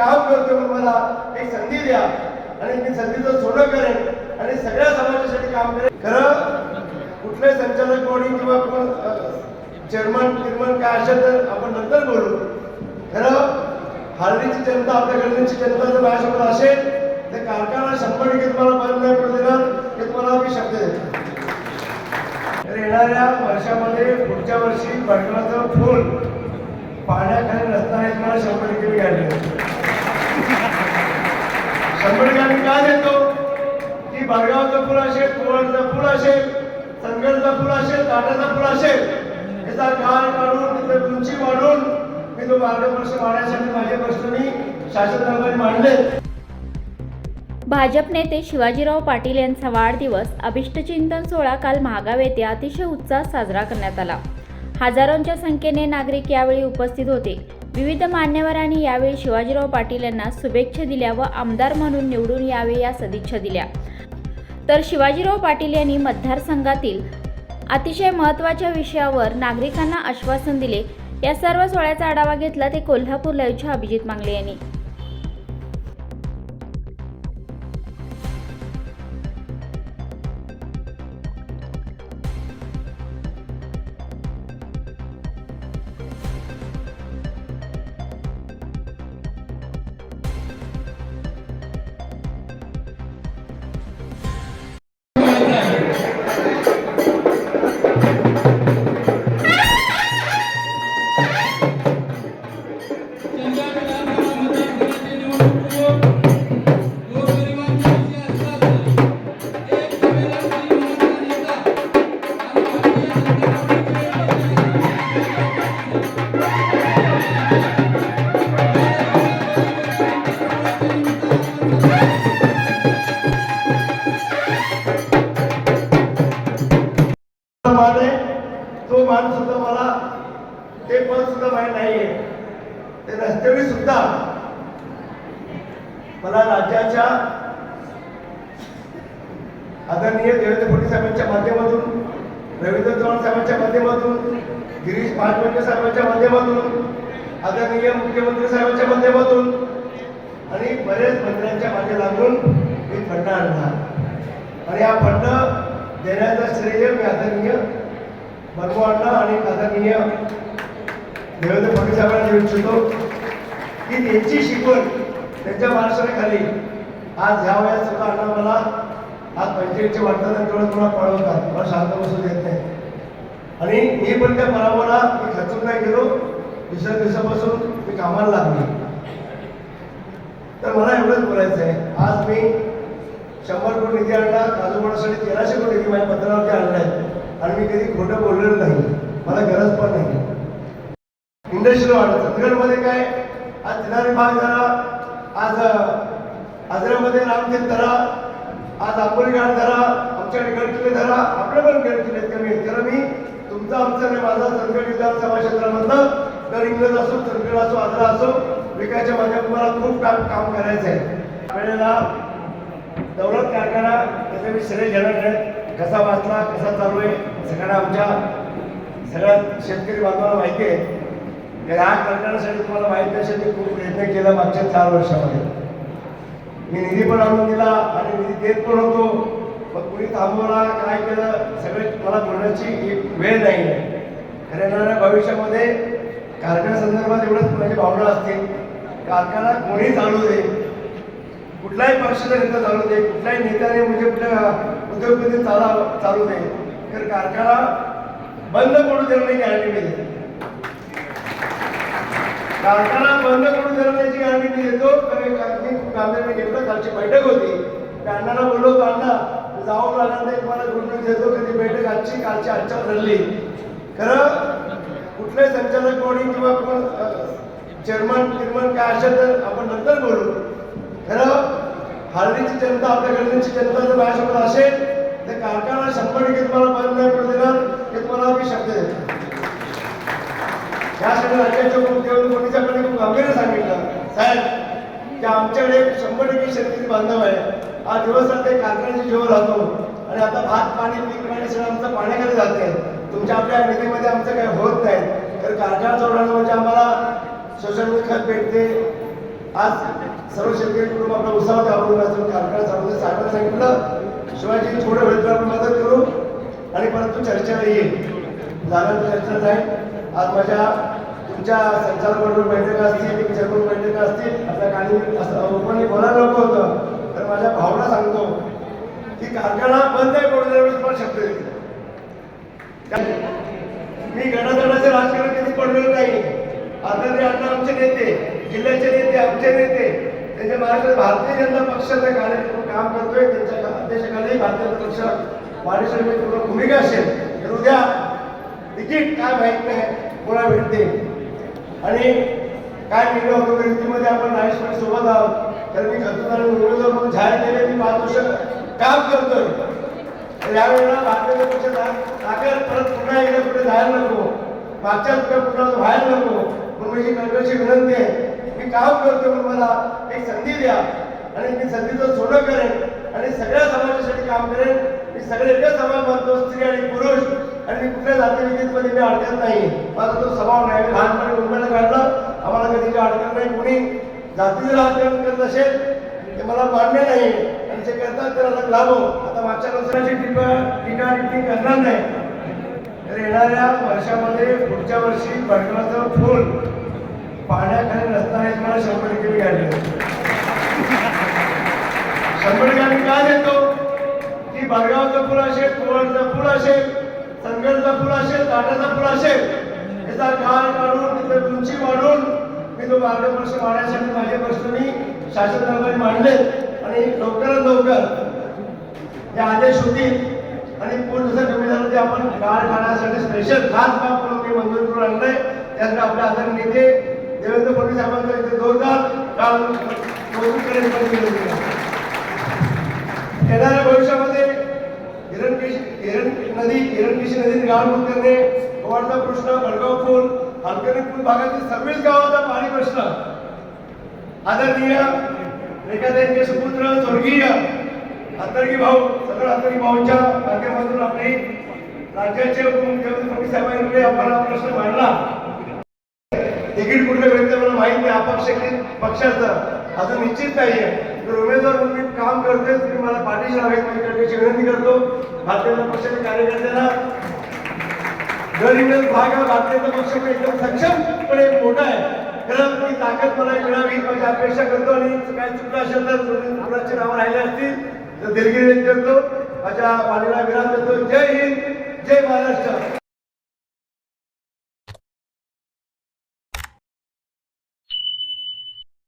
काम करतो म्हणून मला एक संधी द्या. आणि मी संधीचं सोनं करेन आणि सगळ्या समाजासाठी काम करेन खरं कुठले संचालक कोणी किंवा कोण चेअरमन गिरमन काय असेल तर आपण नंतर बोलू. खरं हार्डीची जनता आपल्या गरजेची जनता जर माझ्यासोबत असेल तर कारखाना शंभर टक्के तुम्हाला बंद नाही पडू देणार हे तुम्हाला मी शब्द देतो. तर येणाऱ्या वर्षामध्ये पुढच्या वर्षी बटनाचं फुल पाण्याखाली नसताना हे तुम्हाला शंभर टक्के मी घ्यायला शंभर टक्के का देतो? की बडगावचं फुल असेल कोवळचं फुल असेल संगलचं फुल असेल काटाचं फुल असेल याचा काळ काढून तिथे उंची वाढून मी तो मार्गदर्शन वाढण्यासाठी माझे प्रश्न मी शासनाकडे मांडले. भाजप नेते शिवाजीराव पाटील यांचा वाढदिवस अभिष्टचिंतन सोहळा काल महागाव येथे अतिशय उत्साहात साजरा करण्यात आला. हजारोंच्या संख्येने नागरिक यावेळी उपस्थित होते. विविध मान्यवरांनी यावेळी शिवाजीराव पाटील यांना शुभेच्छा दिल्या व आमदार म्हणून निवडून यावे या सदिच्छा दिल्या. तर शिवाजीराव पाटील यांनी मतदारसंघातील अतिशय महत्त्वाच्या विषयावर नागरिकांना आश्वासन दिले. या सर्व सोहळ्याचा आढावा घेतला ते कोल्हापूर लाईव्हच्या अभिजित मांगले यांनी. सुद्धा मला राज्याच्या आदरणीय देवेंद्र फडणवीस साहेबांच्या माध्यमातून रवींद्र चव्हाण साहेबांच्या माध्यमातून गिरीश महाजनकर साहेबांच्या माध्यमातून आदरणीय मुख्यमंत्री साहेबांच्या माध्यमातून आणि बरेच मंत्र्यांच्या मागे लागून मी फंड आणला आणि हा फंड देण्याचं श्रेय मी आदरणीय बर्मू आणि आदरणीय देवेंद्र फडणवीस साहेबांना देऊ इच्छितो. की त्यांची शिकवण त्यांच्या मार्गदर्शनाखाली आज ह्या वयात सुद्धा अण्णा मला आज पंचायतचे वाटतात तेवढं थोडा पळवतात मला शांत बसू देत नाही. आणि मी पण त्या पराभवाला मी खचून नाही गेलो. दुसऱ्या दिवसापासून मी कामाला लागली. तर मला एवढंच बोलायचं आहे आज मी शंभर कोटी निधी आणला काजूपणासाठी तेराशे कोटी निधी माझ्या पत्रावरती आणलाय. आणि मी कधी खोटं बोललेलं नाही. मला गरज पण नाही. इंडस्ट्री वाढत. चंदगडमध्ये काय? आज दिनारे भाग धरा आज आजऱ्यामध्ये रामदेव धरा आज आंबोली घाट धरा आमच्याकडे गडकिल्ले धरा आपले पण गडकिल्ले आहेत कमी आहेत. मी तुमचा आमचा आणि माझा चंदगड विधानसभा क्षेत्रामधलं तर इंग्रज असो चंदगड असो आजरा असो विकायच्या माध्यमातून खूप काम काम करायचं आहे वेळेला दौलत कारखाना त्याचा मी श्रेय घेणार आहे. कसा वाचला कसा चालू आहे सगळ्यांना आमच्या सगळ्या शेतकरी बांधवांना माहिती आहे. राग करण्यासाठी कारखान्यासाठी तुम्हाला माहिती असेल मी खूप प्रयत्न केला मागच्या चार वर्षामध्ये. मी निधी पण आणून दिला आणि निधी देत पण होतो. मग कुणी थांबवला काय केलं सगळे मला बोलण्याची एक वेळ नाही. आहे खऱ्या येणाऱ्या भविष्यामध्ये एवढंच माझी भावना असते. कारखाना कोणी चालू दे. कुठलाही पक्षाचा नेता चालू दे कुठल्याही नेत्याने म्हणजे कुठल्या उद्योगपती चाला चालू दे. तर कारखाना बंद पडू देणं नाही गॅरंटी मिळते कारखाना बंद करून देण्याची गाडी मी देतो कारण मी खूप घेतलं. कालची बैठक होती. अण्णाला बोललो होतो अण्णा जाऊन लागणार तुम्हाला गुड न्यूज देतो कधी बैठक आजची कालची आजच्या ठरली. खरं कुठले संचालक कोणी किंवा कोण चेअरमन गिरमन काय असेल तर आपण नंतर बोलू. खरं हल्लीची जनता आपल्या गरजेची जनता जर माझ्यासोबत असेल तर कारखाना शंभर टक्के तुम्हाला बंद नाही पडू देणार. हे तुम्हाला मी शब्द देतो. यासाठी राज्याच्या मुख्यमंत्री फडणवीस खूप गांभीर्य सांगितलं. साहेब की आमच्याकडे शंभर टक्के शेतकरी बांधव आहे आज दिवसात ते कारखान्याची जीवन राहतो आणि आता भात पाणी पीक पाणी सगळं आमचं पाण्याकडे जाते. तुमच्या आपल्या निधीमध्ये आमचं काही होत नाही. तर कारखाना जोडणं म्हणजे आम्हाला सोशल खत भेटते. आज सर्व शेतकरी कुटुंब आपला उत्साहात आवडून असतो कारखाना चालवून साहेबांना सांगितलं. शिवाजी थोडं वेळ आपण मदत करू. आणि परंतु चर्चेला येईल झालं चर्चा जाईल आज माझ्या तुमच्या संचालक मंडळ बैठका असतील चेअरमन बैठका असतील आपल्या काही असं बोलायला नको होतं. तर माझ्या भावना सांगतो की कारखाना बंद आहे पडून एवढं तुम्हाला शब्द मी गणागणाचे राजकारण कधी पडलेलं नाही. आदरणीय अण्णा आमचे नेते जिल्ह्याचे नेते आमचे नेते त्यांच्या महाराष्ट्रात भारतीय जनता पक्षाचं कार्यक्रम काम करतोय. त्यांच्या अध्यक्षाखाली भारतीय जनता पक्ष वाढीसाठी पूर्ण भूमिका असेल. तर उद्या तिकीट काय माहीत नाही कोणा भेटते. आणि काय मिळलं होतो त्या आपण नागेश्वर सोबत आहोत. तर मी खतून आणि उमेदवार म्हणून जाहीर केले मी पाहतो शक काम करतोय. तर यावेळेला भारतीय पक्षाचा ताकद परत पुन्हा एकदा कुठे जायला नको. मागच्या कुठे पुन्हा व्हायला नको. म्हणून माझी कळकळीची विनंती आहे. मी काम करतो म्हणून मला एक संधी द्या. आणि मी संधीचं सोनं करेन. आणि सगळ्या समाजासाठी काम करेन. मी सगळे एकच समाज मानतो स्त्री आणि पुरुष. आणि मी कुठल्या जातीविधीमध्ये मी अडकत नाही. माझा तो स्वभाव नाही. मी लहानपणी मुंबईला काढलं. आम्हाला कधी काही अडकत नाही. कोणी जातीचं राजकारण करत असेल ते मला मान्य नाही. आणि जे करतात त्याला लाभो आता मागच्या वर्षाची टीका टीका टिप्पणी करणार नाही. तर येणाऱ्या वर्षामध्ये पुढच्या वर्षी बडगावचं फूल पाण्याखाली नसताना मला शंभर टक्के मी घ्यायला शंभर टक्के आम्ही का देतो? की बडगावचं फुल असेल कुवळचं फुल असेल संगलचं पूल असेल काटाचा पूल असेल याचा काळ काढून तिथे उंची वाढून मी तो मार्गदर्शन वाढण्यासाठी माझे प्रश्न मी शासन दरबारी मांडले. आणि लवकरात लवकर हे आदेश होतील आणि पूर्ण जसं कमी झालं ते आपण काळ काढण्यासाठी स्पेशल खास काम करून मी मंजूर करून आणलंय. त्यासाठी आपले आदरणीय नेते देवेंद्र फडणवीस साहेबांचा इथे जोरदार काल कौतुक करेल. पण येणाऱ्या नदी हिरणकेशी नदीत गाळमुक्त करणे गोवाडचा प्रश्न भडगाव पूल हलकणी पूल भागातील सर्वच गावाचा पाणी प्रश्न. आदरणीय रेखाताईंचे सुपुत्र स्वर्गीय अंतर्गी भाऊ सगळं अंतर्गी भाऊंच्या माध्यमातून आपले राज्याचे उपमुख्यमंत्री फडणवीस साहेबांकडे आपण हा प्रश्न मांडला. तिकीट कुठलं व्यक्ती मला माहीत नाही अपक्ष पक्षाचं? अजून निश्चित नाहीये. तर उमेदवार म्हणून मी काम करतोय तुम्ही मला पाठीशी लावायची विनंती करतो. भारतीय जनता पक्षाच्या कार्यकर्त्यांना दर भाग हा भारतीय जनता पक्ष एकदम सक्षमपणे मोठा आहे. त्याला ती ताकद मला मिळावी माझी अपेक्षा करतो आणि काही चुकलं असेल तर कुणाचे नाव राहिले असतील तर दिलगिरी करतो. माझ्या वाणीला विराम देतो. जय हिंद जय महाराष्ट्र.